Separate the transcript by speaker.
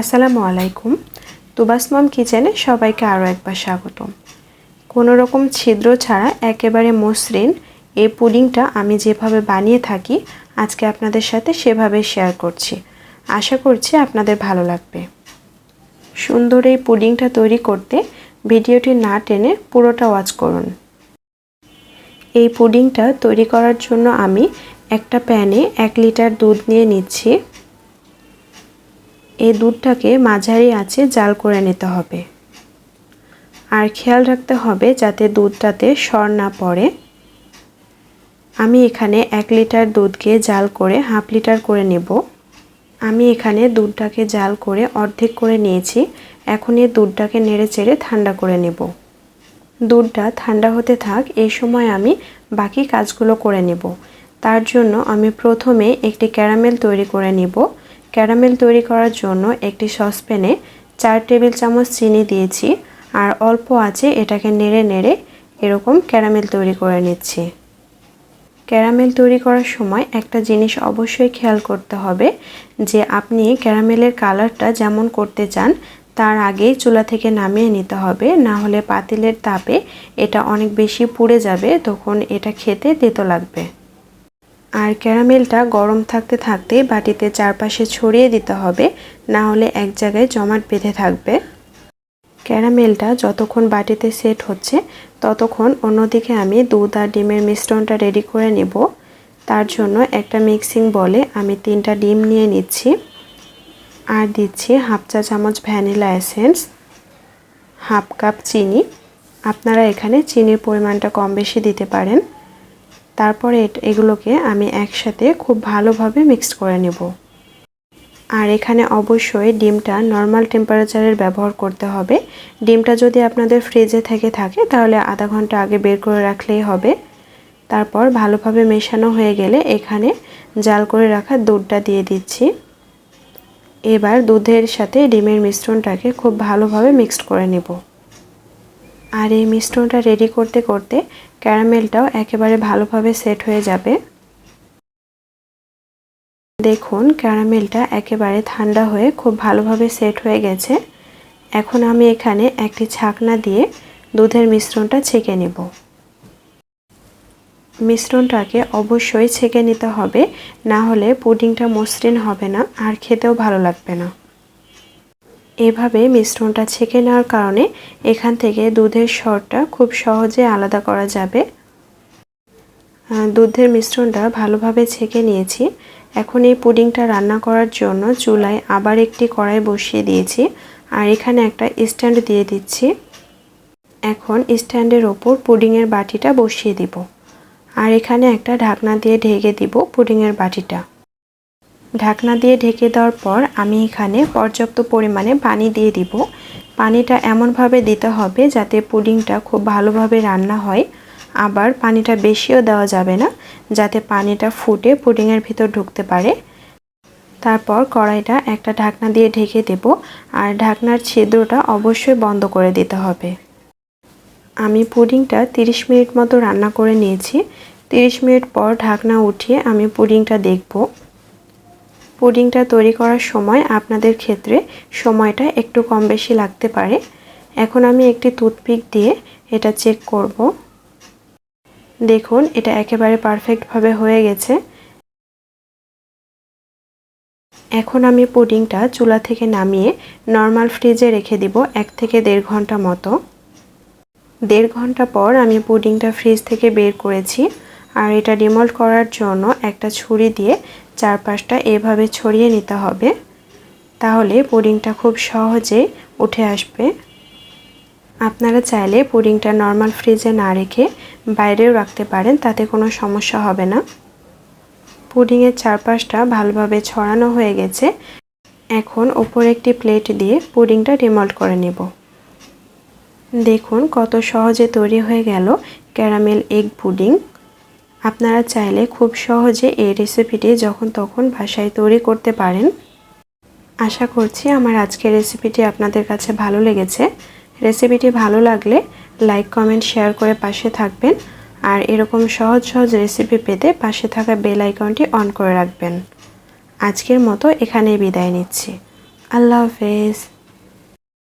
Speaker 1: আসসালামু আলাইকুম। তুবাস মম কিচেনে সবাইকে আরও একবার স্বাগত কোনো রকম ছিদ্র ছাড়া একেবারে মসৃণ এই পুডিংটা আমি যেভাবে বানিয়ে থাকি, আজকে আপনাদের সাথে সেভাবে শেয়ার করছি। আশা করছি আপনাদের ভালো লাগবে। সুন্দর এই পুডিংটা তৈরি করতে ভিডিওটি না টেনে পুরোটা ওয়াচ করুন। এই পুডিংটা তৈরি করার জন্য আমি একটা প্যানে এক লিটার দুধ নিয়ে নিচ্ছি। এই দুধটাকে মাঝারি আঁচে জাল করে নিতে হবে। আর খেয়াল রাখতে হবে যাতে দুধটাতে সর না পড়ে। আমি এখানে এক লিটার দুধকে জাল করে হাফ লিটার করে নেব। আমি এখানে দুধটাকে জাল করে অর্ধেক করে নিয়েছি। এখন এই দুধটাকে নেড়ে চেড়ে ঠান্ডা করে নেব। দুধটা ঠান্ডা হতে থাক, এই সময় আমি বাকি কাজগুলো করে নেব। তার জন্য আমি প্রথমে একটি ক্যারামেল তৈরি করে নিব। ক্যারামেল তৈরি করার জন্য একটি সসপ্যানে চার টেবিল চামচ চিনি দিয়েছি আর অল্প আছে এটাকে নেড়ে নেড়ে এরকম ক্যারামেল তৈরি করে নিচ্ছি। ক্যারামেল তৈরি করার সময় একটা জিনিস অবশ্যই খেয়াল করতে হবে যে আপনি ক্যারামেলের কালারটা যেমন করতে চান তার আগেই চুলা থেকে নামিয়ে নিতে হবে, না হলে পাতিলের তাপে এটা অনেক বেশি পুড়ে যাবে, তখন এটা খেতে তেতো লাগবে। আর ক্যারামেলটা গরম থাকতে থাকতে বাটিতে চারপাশে ছড়িয়ে দিতে হবে, না হলে এক জায়গায় জমাট বেঁধে থাকবে। ক্যারামেলটা যতক্ষণ বাটিতে সেট হচ্ছে, ততক্ষণ অন্যদিকে আমি দুধ আর ডিমের মিশ্রণটা রেডি করে নেব। তার জন্য একটা মিক্সিং বলে আমি তিনটা ডিম নিয়ে নিচ্ছি। আর দিচ্ছি হাফ চা চামচ ভ্যানিলা এসেন্স, হাফ কাপ চিনি। আপনারা এখানে চিনির পরিমাণটা কম বেশি দিতে পারেন। তারপরে এগুলোকে আমি একসাথে খুব ভালোভাবে মিক্সড করে নেব। আর এখানে অবশ্যই ডিমটা নর্মাল টেম্পারেচারের ব্যবহার করতে হবে। ডিমটা যদি আপনাদের ফ্রিজে থেকে থাকে, তাহলে আধা ঘণ্টা আগে বের করে রাখলেই হবে। তারপর ভালোভাবে মেশানো হয়ে গেলে এখানে জাল করে রাখা দুধটা দিয়ে দিচ্ছি। এবার দুধের সাথে ডিমের মিশ্রণটাকে খুব ভালোভাবে মিক্সড করে নেব। আর এই মিশ্রণটা রেডি করতে করতে ক্যারামেলটাও একেবারে ভালোভাবে সেট হয়ে যাবে। দেখুন ক্যারামেলটা একেবারে ঠান্ডা হয়ে খুব ভালোভাবে সেট হয়ে গেছে। এখন আমি এখানে একটি ছাকনা দিয়ে দুধের মিশ্রণটা ছেঁকে নেব। মিশ্রণটাকে অবশ্যই ছেঁকে নিতে হবে, না হলে পুডিংটা মসৃণ হবে না আর খেতেও ভালো লাগবে না। এভাবে মিশ্রণটা ছেঁকে নেওয়ার কারণে এখান থেকে দুধের স্বরটা খুব সহজে আলাদা করা যাবে। দুধের মিশ্রণটা ভালোভাবে ছেঁকে নিয়েছি। এখন এই পুডিংটা রান্না করার জন্য চুলায় আবার একটি কড়াই বসিয়ে দিয়েছি আর এখানে একটা স্ট্যান্ড দিয়ে দিচ্ছি। এখন স্ট্যান্ডের ওপর পুডিংয়ের বাটিটা বসিয়ে দিব। আর এখানে একটা ঢাকনা দিয়ে ঢেকে দিব পুডিংয়ের বাটিটা। ঢাকনা দিয়ে ঢেকে দেওয়ার পর আমি এখানে পর্যাপ্ত পরিমাণে পানি দিয়ে দিব। পানিটা এমনভাবে দিতে হবে যাতে পুডিংটা খুব ভালোভাবে রান্না হয়। আবার পানিটা বেশিও দেওয়া যাবে না, যাতে পানিটা ফুটে পুডিংয়ের ভিতর ঢুকতে পারে। তারপর কড়াইটা একটা ঢাকনা দিয়ে ঢেকে দেব আর ঢাকনার ছিদ্রটা অবশ্যই বন্ধ করে দিতে হবে। আমি পুডিংটা 30 মিনিট মতো রান্না করে নিয়েছি। 30 মিনিট পর ঢাকনা উঠিয়ে আমি পুডিংটা দেখব। পুডিংটা তৈরি করার সময় আপনাদের ক্ষেত্রে সময়টা একটু কম বেশি লাগতে পারে। এখন আমি একটি টুথপিক দিয়ে এটা চেক করব। দেখুন, এটা একেবারে পারফেক্টভাবে হয়ে গেছে। এখন আমি পুডিংটা চুলা থেকে নামিয়ে নর্মাল ফ্রিজে রেখে দিব এক থেকে দেড় ঘণ্টা মতো। দেড় ঘণ্টা পর আমি পুডিংটা ফ্রিজ থেকে বের করেছি। আর এটা ডিমল্ট করার জন্য একটা ছুরি দিয়ে চারপাশটা এভাবে ছড়িয়ে নিতে হবে। তাহলে পুডিংটা খুব সহজে উঠে আসবে। আপনারা চাইলে পুডিংটা নর্মাল ফ্রিজে না রেখে বাইরেও রাখতে পারেন, তাতে কোনো সমস্যা হবে না। পুডিংয়ের চারপাশটা ভালোভাবে ছড়ানো হয়ে গেছে। এখন ওপরে একটি প্লেট দিয়ে পুডিংটা ডিমল্ট করে নেব। দেখুন কত সহজে তৈরি হয়ে গেল ক্যারামেল এগ পুডিং। আপনারা চাইলে খুব সহজে এই রেসিপিটি যখন তখন বাসায় তৈরি করতে পারেন। আশা করছি আমার আজকের রেসিপিটি আপনাদের কাছে ভালো লেগেছে। রেসিপিটি ভালো লাগলে লাইক কমেন্ট শেয়ার করে পাশে থাকবেন। আর এরকম সহজ সহজ রেসিপি পেতে পাশে থাকা বেল আইকনটি অন করে রাখবেন। আজকের মতো এখানেই বিদায় নিচ্ছি। আল্লাহ হাফেজ।